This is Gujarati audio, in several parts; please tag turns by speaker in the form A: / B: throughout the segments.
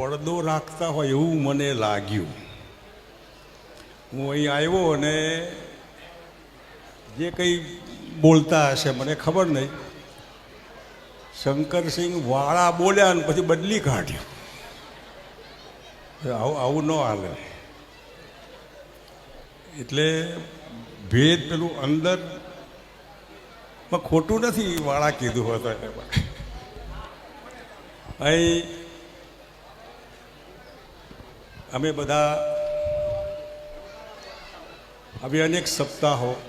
A: પડદો રાખતા હોય એવું મને લાગ્યું. હું અહીં આવ્યો અને જે કંઈ બોલતા હશે, મને ખબર નહીં. શંકરસિંહ વાળા બોલ્યા ને પછી બદલી કાઢ્યું. આવું આવું ન હાલે. એટલે ભેદ પેલું અંદર ખોટું નથી વાળા કીધું હતું. એમાં અહીં અમે બધા આવી અનેક સપ્તાહો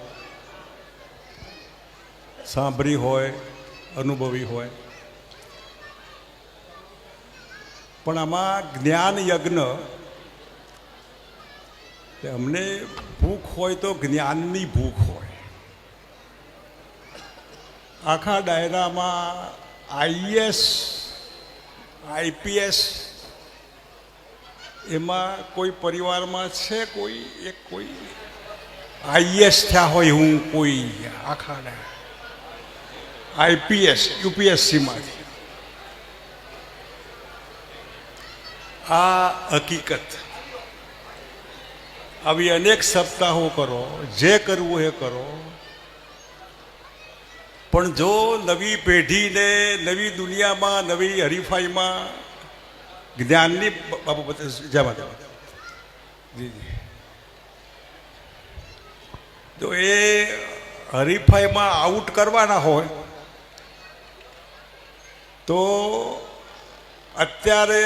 A: સાંભળી હોય, અનુભવી હોય. પણ આમાં જ્ઞાન યજ્ઞ અમને ભૂખ હોય તો જ્ઞાનની ભૂખ હોય. આખા ડાયરામાં આઈએસ, આઈપીએસ એમાં કોઈ પરિવારમાં છે કોઈ? એક કોઈ? આઈએસ થયા હોય હું કોઈ આખાને આઈપીએસ, યુપીએસસીમાંથી. આ હકીકત. આવી અનેક સપ્તાહો કરો, જે કરવું એ કરો. પણ જો નવી પેઢીને નવી દુનિયામાં, નવી હરીફાઈમાં જ્ઞાનની બાબત જય માતા જી તો એ હરીફાઈમાં આઉટ કરવાના હોય, તો અત્યારે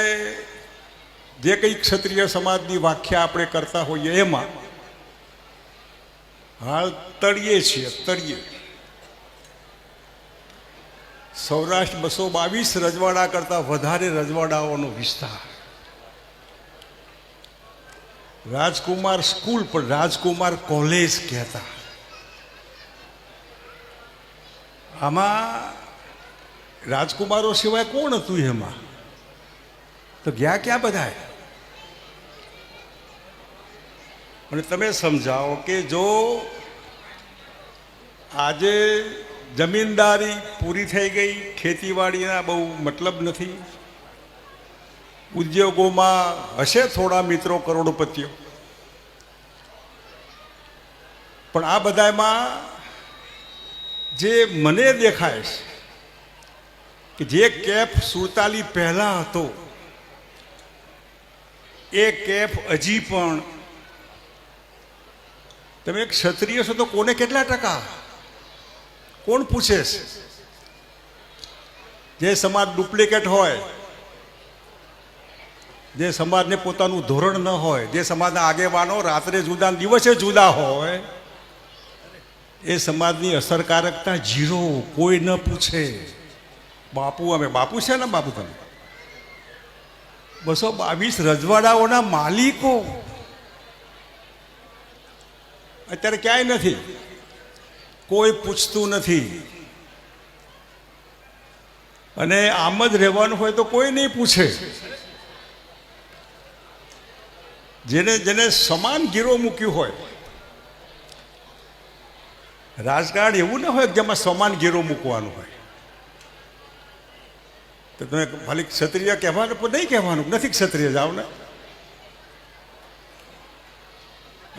A: જે કંઈ ક્ષત્રિય સમાજની વ્યાખ્યા આપણે કરતા હોઈએ એમાં હાલ તળીએ છીએ, તળીએ. સૌરાષ્ટ્ર બસો બાવીસ રજવાડા કરતાં વધારે રજવાડાઓનો વિસ્તાર. રાજકુમાર સ્કૂલ પણ રાજકુમાર કોલેજ કહેતા. આમાં રાજકુમારો સિવાય કોણ હતું એમાં? તો ગયા ક્યાં બધા અને તમે સમજાવો કે જો આજે જમીનદારી પૂરી થઈ ગઈ. ખેતીવાડીના બહુ મતલબ નથી. ઉદ્યોગોમાં હશે થોડા મિત્રો કરોડપતિઓ. પણ આ બધામાં જે મને દેખાય છે કે જે કેફ સુડતાલી પહેલાં હતો, એ કેફ હજી પણ. તમે ક્ષત્રિય છો તો કોને કેટલા ટકા? કોણ પૂછે છે? જે સમાજ ડુપ્લિકેટ હોય, જે સમાજને પોતાનું ધોરણ ન હોય, જે સમાજના આગેવાનો રાત્રે જુદા દિવસે જુદા હોય, એ સમાજની અસરકારકતા જીરો કોઈ ન પૂછે. બાપુ, અમે બાપુ છે ને બાપુ તમે? બસો બાવીસ રજવાડાઓના માલિકો. અત્યારે ક્યાંય નથી. કોઈ પૂછતું નથી. અને આમ જ રહેવાનું હોય તો કોઈ નહીં પૂછે. જેને જેને સમાન ગીરો મૂક્યું હોય. રાજકારણ એવું ના હોય કે જેમાં સમાન ગીરો મૂકવાનું હોય. તો તમે ખાલી ક્ષત્રિય કહેવાનું પણ નહીં કહેવાનું? નથી ક્ષત્રિય જાઓ ને.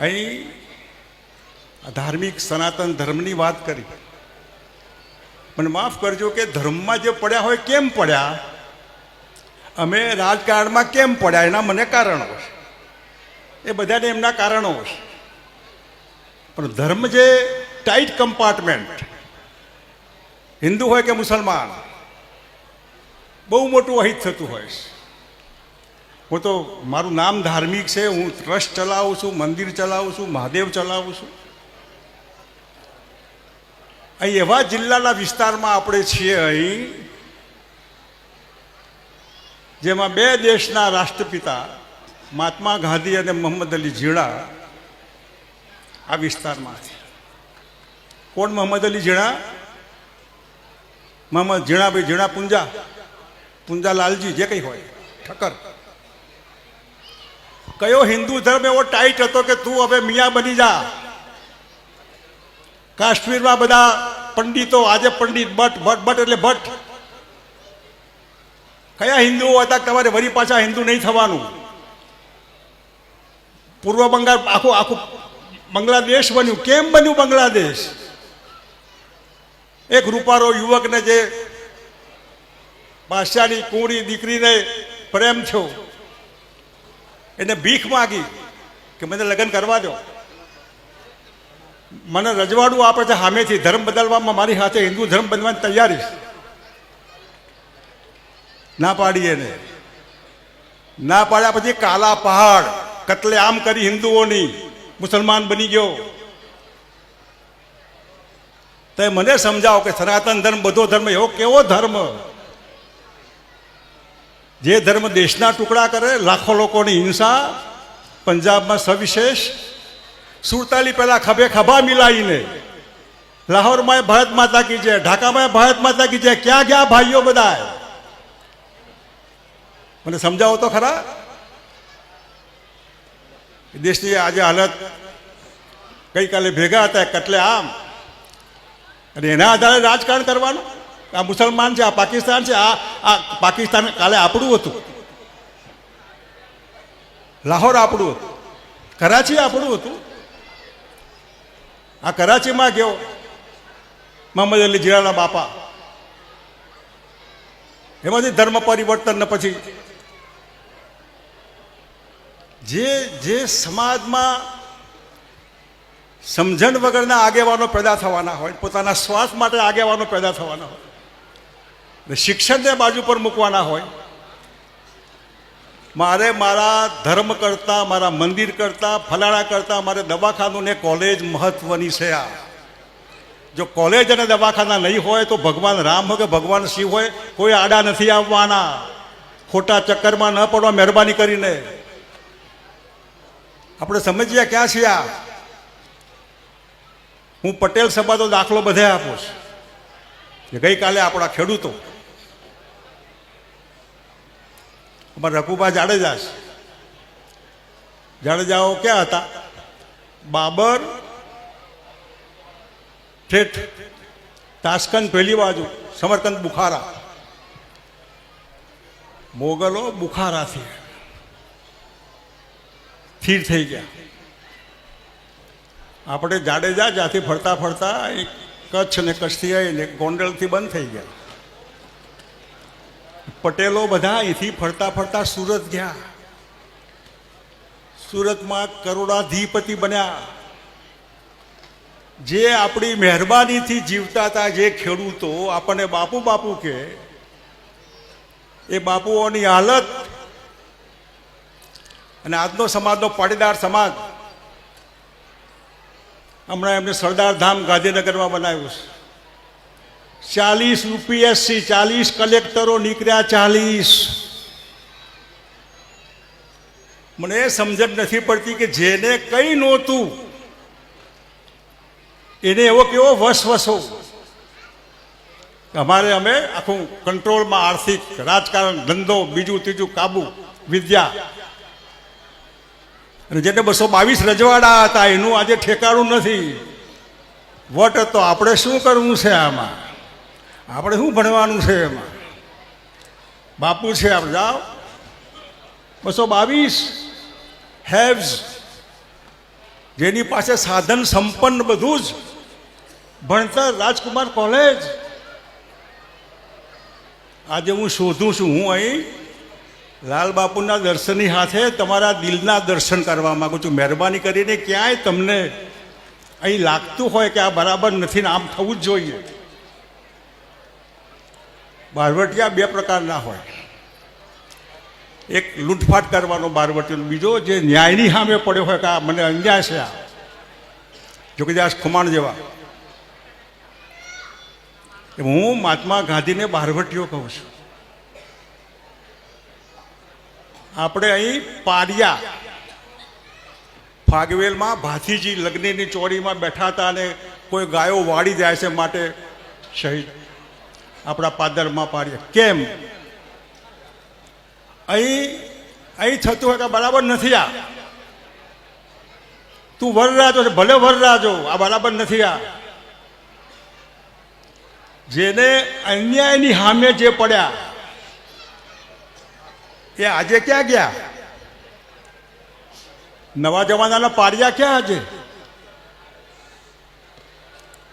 A: અહીં ધાર્મિક સનાતન ધર્મની વાત કરી. મને માફ કરજો કે ધર્મમાં જે પડ્યા હોય કેમ પડ્યા? અમે રાજકારણમાં કેમ પડ્યા? એના મને કારણો છે એ બધાને એમના કારણો છે પણ ધર્મ જે ટાઈટ કમ્પાર્ટમેન્ટ હિન્દુ હોય કે મુસલમાન, બહુ મોટું અહિત થતું હોય છે. હું તો, મારું નામ ધાર્મિક છે, હું ટ્રસ્ટ ચલાવું છું, મંદિર ચલાવું છું, મહાદેવ ચલાવું છું. અહીં એવા જિલ્લાના વિસ્તારમાં આપણે છીએ અહીં, જેમાં બે દેશના રાષ્ટ્રપિતા, મહાત્મા ગાંધી અને મોહમ્મદ અલી ઝીણા, આ વિસ્તારમાં કોણ મોહમ્મદ અલી ઝીણા? મોહમ્મદ ઝીણાભાઈ ઝીણા પુંજા પુંજા લાલજી જે કંઈ હોય, ઠક્કર. કયો હિન્દુ ધર્મ એવો ટાઈટ હતો કે તું હવે મિયા બની જા? કાશ્મીરમાં બધા પંડિતો, આજે પંડિત, ભટ્ટ ભટ્ટ ભટ્ટ એટલે ભટ્ટ. કયા હિન્દુઓ હતા તમારે વરી પાછા હિન્દુ નહીં થવાનું? પૂર્વ બંગાળ આખું આખું બાંગ્લાદેશ બન્યું. કેમ બન્યું બાંગ્લાદેશ? એક રૂપારો યુવકને જે બાદશાહની કુંવરી દીકરીને પ્રેમ થયો, એને ભીખ માગી કે મને લગ્ન કરવા દો. મને રજવાડું આપે છે સામેથી. ધર્મ બદલવામાં મારી સાથે હિન્દુ ધર્મ બનવાની તૈયારી ના પાડી એને ના પાડ્યા પછી કાલા પહાડ, કતલે આમ કરી હિન્દુઓની, મુસલમાન બની ગયો. તો મને સમજાવો કે સનાતન ધર્મ, બધો ધર્મ, એવો કેવો ધર્મ? જે ધર્મ દેશના ટુકડા કરે, લાખો લોકોની હિંસા, પંજાબમાં સવિશેષ સુરતાલી પહેલા ખભે ખભા મિલાઈને. લાહોરમાં ભારત માતા કી જય, ઢાકામાં ભારત માતા કી જય, ક્યાં ગયા ભાઈઓ બધા મને સમજાવો તો ખરા? દેશની આજે હાલત ગઈકાલે ભેગા હતા, કટલે આમ. અને એના આધારે રાજકારણ કરવાનું. આ મુસલમાન છે, આ પાકિસ્તાન છે, આ આ પાકિસ્તાન કાલે આપણું હતું. લાહોર આપણું હતું. કરાચી આપણું હતું. આ કરાચીમાં ગયો. મોહમ્મદ અલી જીરાના બાપા. એમાંથી ધર્મ પરિવર્તન પછી જે જે સમાજમાં સમજણ વગરના આગેવાનો પેદા થવાના હોય, પોતાના સ્વાર્થ માટે આગેવાનો પેદા થવાના હોય શિક્ષણને બાજુ પર મૂકવાના હોય મારે મારા ધર્મ કરતાં, મારા મંદિર કરતાં, ફલાણા કરતાં, મારે દવાખાનું ને કોલેજ મહત્વની છે આ. જો કોલેજ અને દવાખાના નહીં હોય તો ભગવાન રામ હોય કે ભગવાન શિવ હોય, કોઈ આડા નથી આવવાના. ખોટા ચક્કરમાં ન પડવા મહેરબાની કરીને. આપણે સમજીએ ક્યાં છીએ આ? હું પટેલ સભાનો દાખલો બધે આપું છું. ગઈકાલે આપણા ખેડૂતો અમારા રઘુભા જાડેજા છે. જાડેજાઓ ક્યાં હતા? બાબર, ઠેઠ તાસ્કંદ પહેલી બાજુ, સમરકંદ બુખારા. મોગલો બુખારાથી સ્થિર થઈ ગયા. આપણે જાડેજા જ્યાંથી ફરતા ફરતા કચ્છ ને કચ્છથી આવીને ગોંડલથી બંધ થઈ ગયા. પટેલો બધા અહીંથી ફરતા ફરતા સુરત ગયા. સુરતમાં કરોડાધિપતિ બન્યા. જે આપણી મહેરબાનીથી જીવતા હતા જે ખેડૂતો, આપણને બાપુ બાપુ કે, એ બાપુઓની હાલત અને આજનો સમાજનો પાટીદાર સમાજ, હમણાં એમને સરદાર ધામ ગાંધીનગરમાં બનાવ્યું છે. ચાલીસ યુપીએસસી ચાલીસ કલેક્ટરો નીકળ્યા ચાલીસ. મને એ સમજણ નથી પડતી કે જેને કંઈ નહોતું, એને એવો કેવો વસવસો અમારે અમે આખું કંટ્રોલમાં આર્થિક, રાજકારણ, ધંધો, બીજું ત્રીજું કાબુ, વિદ્યા. અને જેને બસો બાવીસ રજવાડા હતા, એનું આજે ઠેકાણું નથી. વટ તો આપણે શું કરવું છે આમાં? આપણે શું ભણવાનું છે એમાં? બાપુ છે આપણે, જાઓ. બસો બાવીસ. હેવ્સ જેની પાસે સાધન સંપન્ન બધું જ. ભણતર રાજકુમાર કોલેજ આજે હું શોધું છું, હું અહીં લાલ બાપુના દર્શનની હાથે તમારા દિલના દર્શન કરવા માગું છું. મહેરબાની કરીને ક્યાંય તમને અહીં લાગતું હોય કે આ બરાબર નથી ને આમ થવું જ જોઈએ. બારવટિયા બે પ્રકારના હોય. એક લૂંટફાટ કરવાનો બારવટીયો બીજો જે ન્યાયની સામે પડ્યો હોય કે મને અન્યાય છે આ. જોકે દાસ ખુમાણ જેવા. હું મહાત્મા ગાંધીને બારવટીઓ કહું છું. આપણે અહીં પારિયા ફાગવેલમાં ભાથીજી લગ્નની ચોરીમાં બેઠા હતા અને કોઈ ગાયો વાળી જાય છે માટે શહીદ. આપણા પાદરમાં પાડીએ. કેમ? અહીં અહીં થતું હોય બરાબર નથી આ. તું વરરાજો છે, ભલે વરરાજો, આ બરાબર નથી આ. જેને અન્યાયની સામે જે પડ્યા, એ આજે ક્યાં ગયા? નવા જમાનાના પાડિયા ક્યાં આજે?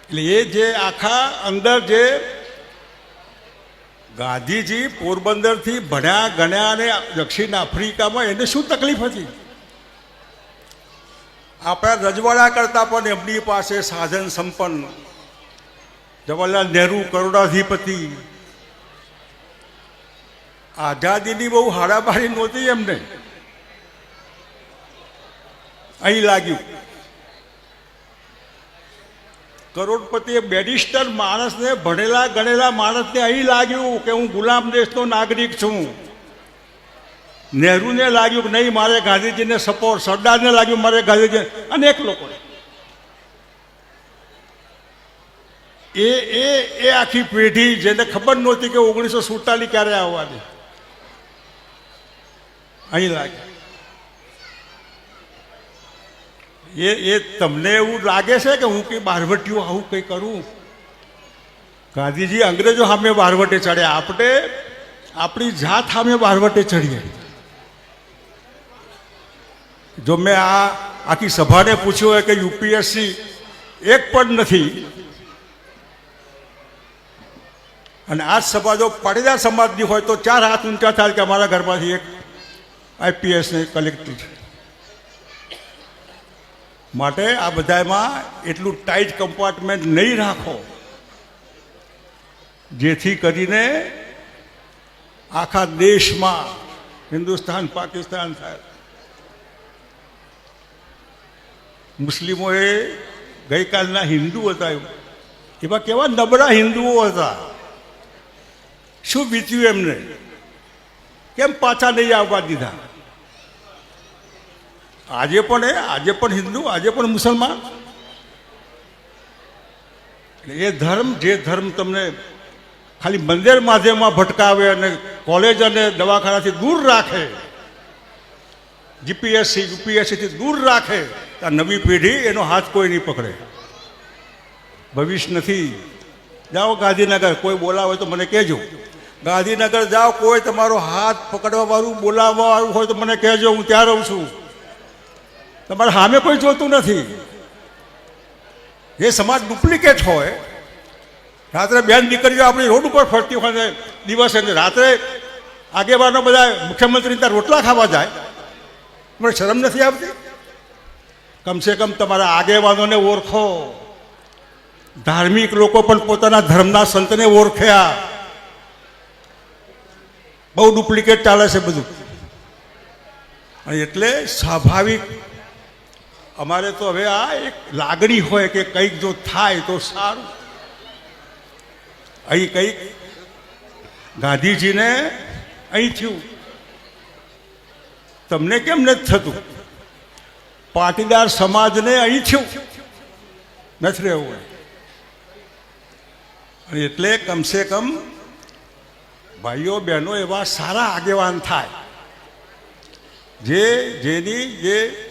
A: એટલે એ જે આખા અંદર જે ગાંધીજી પોરબંદરથી ભણ્યા, ગણ્યા અને દક્ષિણ આફ્રિકામાં એને શું તકલીફ હતી? આપણા રજવાડા કરતાં પણ એમની પાસે સાધન સંપન્ન. જવાહરલાલ નહેરુ કરોડાધિપતિ આઝાદીની બહુ હાડાબાડી નહોતી એમને. અહીં લાગ્યું. કરોડપતિ એ બેરિસ્ટર માણસને ભણેલા ગણેલા માણસને અહીં લાગ્યું કે હું ગુલામ દેશનો નાગરિક છું. નહેરુને લાગ્યું કે નહીં, મારે ગાંધીજીને સપોર્ટ સરદારને લાગ્યું મારે ગાંધીજી અનેક લોકો એ એ એ આખી પેઢી જેને ખબર નહોતી કે ઓગણીસો સુડતાલીસ ક્યારે આવવાની. અહીં લાગે એ એ તમને એવું લાગે છે કે હું કંઈ બારવટીઓ આવું કંઈ કરું? ગાંધીજી અંગ્રેજો સામે બારવટે ચડ્યા. આપણે, આપણી જાત સામે બારવટે ચડીએ. જો મેં આ આખી સભાને પૂછ્યું હોય કે યુપીએસસી એક પણ નથી. અને આ સભા જો પાટીદાર સમાજની હોય તો ચાર હાથ ઊંચા થાય કે અમારા ઘરમાંથી એક આઈપીએસ ને કલેક્ટર માટે આ બધામાં એટલું ટાઈટ કમ્પાર્ટમેન્ટ નહીં રાખો, જેથી કરીને આખા દેશમાં હિન્દુસ્તાન, પાકિસ્તાન થાય. મુસ્લિમોએ ગઈકાલના હિન્દુ હતા એવા કેવા નબળા હિન્દુઓ હતા. શું વીત્યું એમને? કેમ પાછા નહીં આવવા દીધા? આજે પણ એ, આજે પણ હિન્દુ, આજે પણ મુસલમાન. એ ધર્મ, જે ધર્મ તમને ખાલી મંદિર માધ્યમમાં ભટકાવે અને કોલેજ અને દવાખાનાથી દૂર રાખે, જીપીએસસી, યુપીએસસીથી દૂર રાખે, આ નવી પેઢી એનો હાથ કોઈ નહીં પકડે. ભવિષ્ય નથી. જાઓ ગાંધીનગર, કોઈ બોલાવે તો મને કહેજો. ગાંધીનગર જાઓ, કોઈ તમારો હાથ પકડવા વાળું બોલાવવા વાળું હોય તો મને કહેજો, હું ત્યાં રહું છું. તમારે સામે કોઈ જોતું નથી. જે સમાજ ડુપ્લિકેટ હોય, રાત્રે બેન દીકરીઓ આપણી રોડ ઉપર ફરતી હોય દિવસે રાત્રે આગેવાનો બધા મુખ્યમંત્રી ત્યાં રોટલા ખાવા જાય. મને શરમ નથી આવતી? કમસે કમ તમારા આગેવાનોને ઓળખો. ધાર્મિક લોકો પણ પોતાના ધર્મના સંતને ઓળખ્યા. બહુ ડુપ્લિકેટ ચાલે છે બધું. અને એટલે સ્વાભાવિક અમારે તો હવે આ એક લાગણી હોય કે કંઈક જો થાય તો સારું. અહીં કંઈક ગાંધીજીને અહીં થયું. તમને કેમ નથી થતું? પાટીદાર સમાજને અહીં થયું. નથી રહેવું અને એટલે કમસે કમ ભાઈઓ બહેનો એવા સારા આગેવાન થાય. જે જેની જે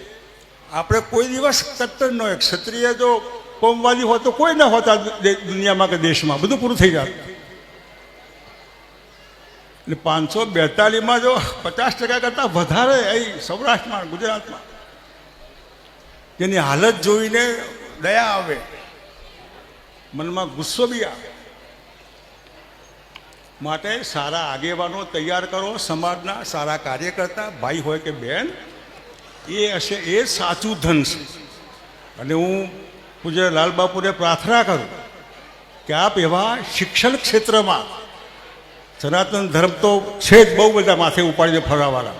A: આપણે કોઈ દિવસ કટ્ટર ન હોય. ક્ષત્રિય જો કોમવાદી હોય તો કોઈ ના હોતા દુનિયામાં કે દેશમાં. બધું પૂરું થઈ જાય. એટલે પાંચસો બેતાલીસમાં જો પચાસ ટકા કરતાં વધારે અહીં સૌરાષ્ટ્રમાં, ગુજરાતમાં. તેની હાલત જોઈને દયા આવે. મનમાં ગુસ્સો બી આવે. માટે સારા આગેવાનો તૈયાર કરો, સમાજના સારા કાર્યકર્તા, ભાઈ હોય કે બહેન એ હશે, એ સાચું ધન છે. અને હું પૂજ્ય લાલબાપુને પ્રાર્થના કરું કે આપ એવા શિક્ષણ ક્ષેત્રમાં સનાતન ધર્મ તો છે જ બહુ બધા માથે ઉપાડીને ફરવાવાળા.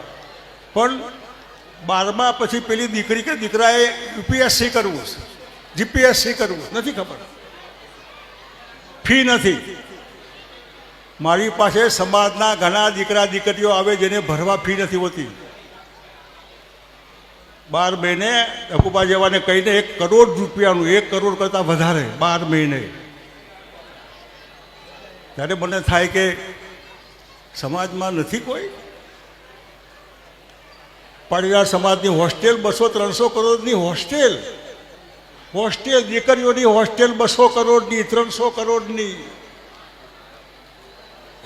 A: પણ બારમા પછી પેલી દીકરી કે દીકરાએ યુપીએસસી કરવું છે જીપીએસસી કરવું નથી ખબર. ફી નથી. મારી પાસે સમાજના ઘણા દીકરા દીકરીઓ આવે જેને ભરવા ફી નથી હોતી. બાર મહિને અકુબા જેવાને કહીને એક કરોડ રૂપિયાનું, એક કરોડ કરતાં વધારે બાર મહિને. ત્યારે મને થાય કે સમાજમાં નથી કોઈ? પાટીદાર સમાજની હોસ્ટેલ બસો ત્રણસો કરોડની હોસ્ટેલ. હોસ્ટેલ દીકરીઓની હોસ્ટેલ બસો કરોડની, ત્રણસો કરોડની.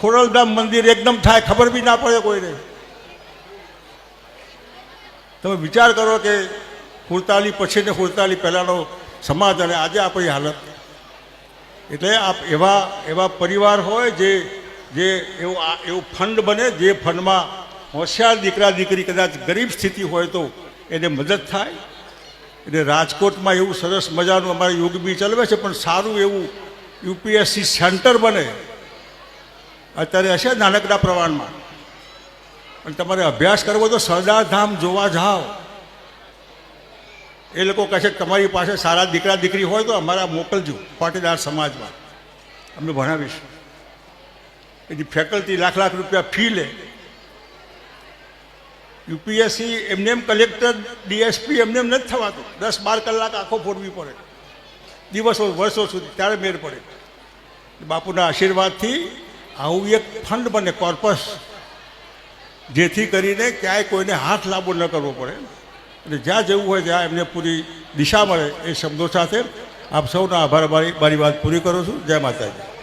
A: ખોરલધામ મંદિર એકદમ થાય, ખબર બી ના પડે કોઈને. તમે વિચાર કરો કે હુડતાલી પછી ને હુડતાલી પહેલાંનો સમાજ અને આજે આપણી હાલત. એટલે આપ એવા એવા પરિવાર હોય જે જે એવું એવું ફંડ બને, જે ફંડમાં હોશિયાર દીકરા, દીકરી કદાચ ગરીબ સ્થિતિ હોય તો એને મદદ થાય. એટલે રાજકોટમાં એવું સરસ મજાનું અમારે યુગ બી ચલાવે છે, પણ સારું એવું યુપીએસસી સેન્ટર બને. અત્યારે હશે નાનકડા પ્રમાણમાં. પણ તમારે અભ્યાસ કરવો તો સરદારધામ જોવા જાઓ. એ લોકો કહે છે તમારી પાસે સારા દીકરા દીકરી હોય તો અમારા મોકલજો પાટીદાર સમાજમાં. અમને ભણાવીશું. એની ફેકલ્ટી લાખ લાખ રૂપિયા ફી લે. યુપીએસસી એમને એમ કલેક્ટર ડીએસપી એમને એમ નથી થવાતું. દસ બાર કલાક આખો ફોડવી પડે. દિવસો, વર્ષો સુધી ત્યારે મેર પડે. બાપુના આશીર્વાદથી આવું એક ફંડ બને કોર્પસ જેથી કરીને ક્યાંય કોઈને હાથ લાંબો ન કરવો પડે. અને જ્યાં જવું હોય ત્યાં એમને પૂરી દિશા મળે એ શબ્દો સાથે આપ સૌનો આભાર, મારી મારી વાત પૂરી કરું છું. જય માતાજી.